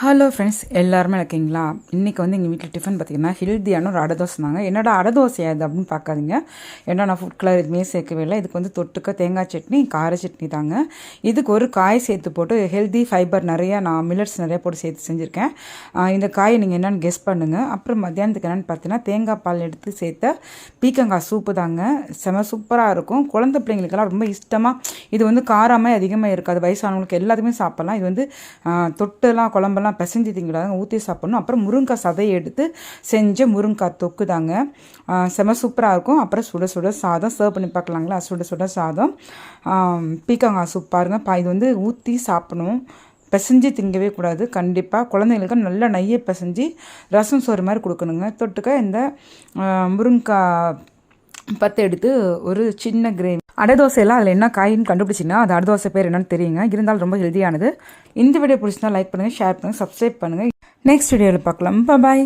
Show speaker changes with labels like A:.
A: Hello friends எல்லாருமே இருக்கீங்களா? இன்றைக்கி வந்து எங்கள் வீட்டில் டிஃபன் பார்த்திங்கன்னா ஹெல்த்தியான ஒரு அடை தோசை தாங்க. என்னடா அடை தோசை அது அப்படின்னு பார்க்காதீங்க. ஏன்னா நான் ஃபுட் கலர் எதுவுமே சேர்க்கவே இல்லை. இதுக்கு வந்து தொட்டுக்க தேங்காய் சட்னி கார சட்னி தாங்க. இதுக்கு ஒரு காய் சேர்த்து போட்டு ஹெல்தி ஃபைபர் நிறையா நான் மில்லட்ஸ் நிறையா போட்டு சேர்த்து செஞ்சுருக்கேன். இந்த காயை நீங்கள் என்னென்னு கெஸ் பண்ணுங்கள் அப்புறம் மத்தியானத்துக்கு என்னென்னு பார்த்தீங்கன்னா தேங்காய் பால் எடுத்து சேர்த்த பீக்கங்காய் சூப்பு தாங்க. செம சூப்பராக இருக்கும். குழந்தை பிள்ளைங்களுக்கெல்லாம் ரொம்ப இஷ்டமாக இது வந்து காரமே அதிகமாக இருக்காது. வயசானவங்களுக்கு எல்லாத்துக்குமே சாப்பிட்லாம். இது வந்து தொட்டுலாம் குழம்பெல்லாம் குழம்பெல்லாம் பிசைஞ்சு திங்கலாங்க ஊற்றி சாப்பிடணும். அப்புறம் முருங்கைக்காய் சதையை எடுத்து செஞ்ச முருங்கைக்காய் தொக்கு தாங்க செம சூப்பராக இருக்கும். அப்புறம் சுட சுட சாதம் சர்வ் பண்ணி பார்க்கலாங்களா? சுட சுட சாதம். பீக்கங்காய் சூப் பாருங்கள் பா இது வந்து ஊற்றி சாப்பிடணும். பிசைஞ்சு திங்கவே கூடாது. கண்டிப்பாக குழந்தைங்களுக்கு நல்ல நெய்யை பிசைஞ்சு ரசம் சோறு மாதிரி கொடுக்கணுங்க. தொட்டுக்க இந்த ஆஹ் முருங்கைக்காய் பத்து எடுத்து ஒரு சின்ன கிரேவி அடை தோசையெல்லாம் அதில் என்ன காயின்னு கண்டுபிடிச்சிங்கன்னா அது அடை தோசை பேர் என்னன்னு தெரியுங்க. இருந்தாலும் ரொம்ப ஹெல்த்தியானது இந்த வீடியோ பிடிச்சிருந்தா லைக் பண்ணுங்கள் ஷேர் பண்ணுங்கள் சப்ஸ்கிரைப் பண்ணுங்கள் நெக்ஸ்ட் வீடியோவில் பார்க்கலாம். பாய்